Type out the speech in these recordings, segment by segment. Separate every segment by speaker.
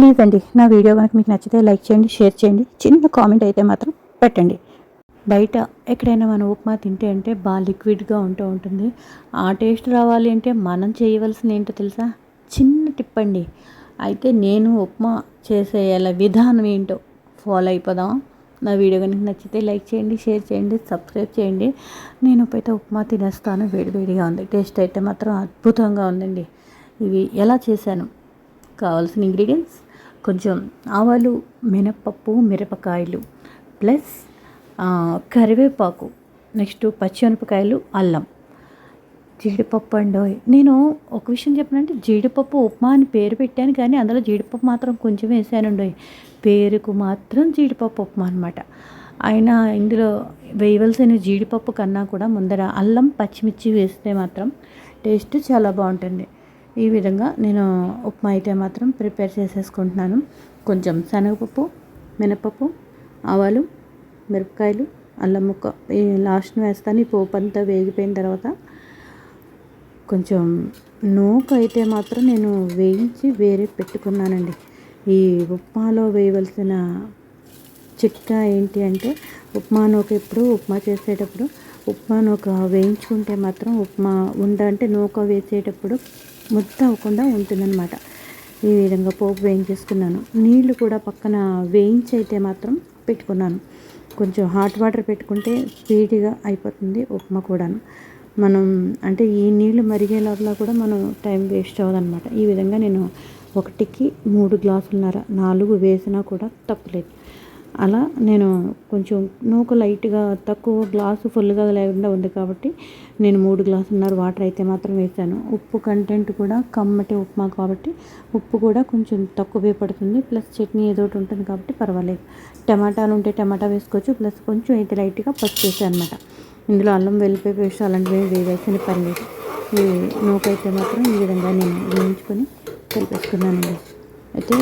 Speaker 1: Please అండి నా video కనుక మీకు నచ్చితే లైక్ చేయండి షేర్ చేయండి. చిన్న కామెంట్ అయితే మాత్రం పెట్టండి. బయట ఎక్కడైనా మనం ఉప్మా తింటే అంటే బాగా లిక్విడ్గా ఉంటూ ఉంటుంది. ఆ టేస్ట్ రావాలి అంటే మనం చేయవలసింది ఏంటో తెలుసా? చిన్న టిప్ అండి. అయితే నేను ఉప్మా చేసే ఎలా విధానం ఏంటో ఫాలో అయిపోదాం. నా వీడియో కనుక నచ్చితే లైక్ చేయండి షేర్ చేయండి సబ్స్క్రైబ్ చేయండి. నేను అయితే ఉప్మా తినేస్తాను. వేడివేడిగా ఉంది. టేస్ట్ అయితే మాత్రం అద్భుతంగా ఉందండి. ఇవి ఎలా చేశాను? కావాల్సిన ఇంగ్రీడియంట్స్ కొంచెం ఆవాలు మినప్పప్పు మిరపకాయలు ప్లస్ కరివేపాకు నెక్స్ట్ పచ్చిమిరపకాయలు అల్లం. జీడిపప్పు అండి నేను ఒక విషయం చెప్పనంటే జీడిపప్పు ఉప్మా అని పేరు పెట్టాను కానీ అందులో జీడిపప్పు మాత్రం కొంచెం వేసానండి పేరుకు మాత్రం జీడిపప్పు ఉప్మా అనమాట అయినా ఇందులో వేయవలసిన జీడిపప్పు కన్నా కూడా ముందర అల్లం పచ్చిమిర్చి వేస్తే మాత్రం టేస్ట్ చాలా బాగుంటుంది. ఈ విధంగా నేను ఉప్మా అయితే మాత్రం ప్రిపేర్ చేసేసుకుంటున్నాను. కొంచెం శనగపప్పు మినపప్పు ఆవాలు మిరపకాయలు అల్లం ముక్క ఈ లాస్ట్ వేస్తాను. ఈ పోపు అంతా వేగిపోయిన తర్వాత కొంచెం నూక అయితే మాత్రం నేను వేయించి వేరే పెట్టుకున్నానండి. ఈ ఉప్మాలో వేయవలసిన చిట్కా ఏంటి అంటే ఉప్మా నూక ఎప్పుడు ఉప్మా చేసేటప్పుడు ఉప్మా నూక వేయించుకుంటే మాత్రం ఉప్మా ఉండ అంటే నూక వేసేటప్పుడు ముద్ద అవ్వకుండా ఉంటుందన్నమాట. ఈ విధంగా పోపు వేయించేసుకున్నాను. నీళ్ళు కూడా పక్కన వేయించి అయితే మాత్రం పెట్టుకున్నాను. కొంచెం హాట్ వాటర్ పెట్టుకుంటే స్పీడ్గా అయిపోతుంది ఉప్మా కూడాను. మనం అంటే ఈ నీళ్ళు మరిగే లోపల కూడా మనం టైం వేస్ట్ అవ్వదన్నమాట. ఈ విధంగా నేను ఒకటికి మూడు గ్లాసులున్నర నాలుగు వేసినా కూడా తప్పలేదు. అలా నేను కొంచెం నూక లైట్గా తక్కువ గ్లాసు ఫుల్గా లేకుండా ఉంది కాబట్టి నేను మూడు గ్లాసున్నర వాటర్ అయితే మాత్రం వేసాను. ఉప్పు కంటెంట్ కూడా కమ్మటి ఉప్మా కాబట్టి ఉప్పు కూడా కొంచెం తక్కువే పడుతుంది. ప్లస్ చట్నీ ఏదో ఒకటి ఉంటుంది కాబట్టి పర్వాలేదు. టమాటాలు ఉంటే టమాటా వేసుకోవచ్చు. ప్లస్ కొంచెం అయితే లైట్గా పసుపు వేసాను అనమాట ఇందులో అల్లం వెల్లిపాయ పేస్ట్ అలాంటివి వేయాల్సిన పర్లేదు ఈ నూకైతే మాత్రం ఈ విధంగా నేను వేయించుకొని కలిపేసుకున్నానండి. అయితే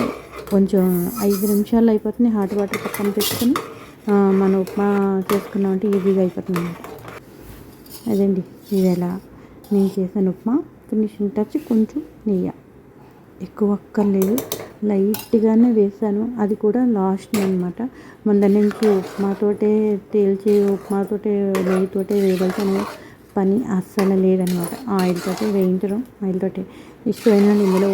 Speaker 1: కొంచెం ఐదు నిమిషాలు అయిపోతుంది హాట్ వాటర్ పక్కన పెట్టుకుని మన ఉప్మా చేసుకున్నామంటే ఈజీగా అయిపోతుంది అనమాట అదండి ఎలా నేను చేశాను ఉప్మా. ఫినిషింగ్ టచ్ కొంచెం నెయ్యి. ఎక్కువ అక్కర్లేదు లైట్గానే వేసాను. అది కూడా లాస్ట్ అనమాట ముందర నుంచి ఉప్మాతోటే తేల్చి ఉప్మాతోటే నెయ్యితోటే వేయవలసిన పని అస్సలు లేదనమాట. ఆయిల్ తోటి వేయించడం ఆయిల్ తోటి ఇష్టమైన ఇందులో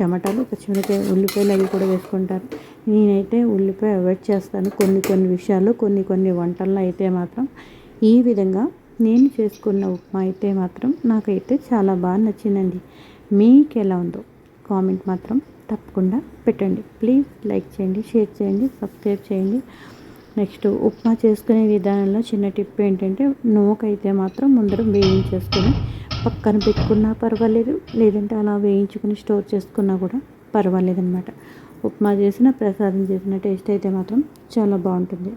Speaker 1: టమాటాలు పచ్చిమిరపకాయ ఉల్లిపాయలు అవి కూడా వేసుకుంటారు. నేనైతే ఉల్లిపాయ అవాయిడ్ చేస్తాను. కొన్ని కొన్ని విషయాల్లో కొన్ని కొన్ని వంటల్లో అయితే మాత్రం ఈ విధంగా నేను చేసుకున్న ఉప్మా అయితే మాత్రం నాకైతే చాలా బాగా నచ్చిందండి. మీకు ఎలా ఉందో కామెంట్ మాత్రం తప్పకుండా పెట్టండి. ప్లీజ్ లైక్ చేయండి షేర్ చేయండి సబ్స్క్రైబ్ చేయండి. నెక్స్ట్ ఉప్మా చేసుకునే విధానంలో చిన్న టిప్ ఏంటంటే నూకైతే మాత్రం ముందర వేయించేసుకొని పక్కన పెట్టుకున్నా పర్వాలేదు లేదంటే అలా వేయించుకుని స్టోర్ చేసుకున్నా కూడా పర్వాలేదు అనమాట ఉప్మా చేసిన ప్రసాదం చేసిన టేస్ట్ అయితే మాత్రం చాలా బాగుంటుంది.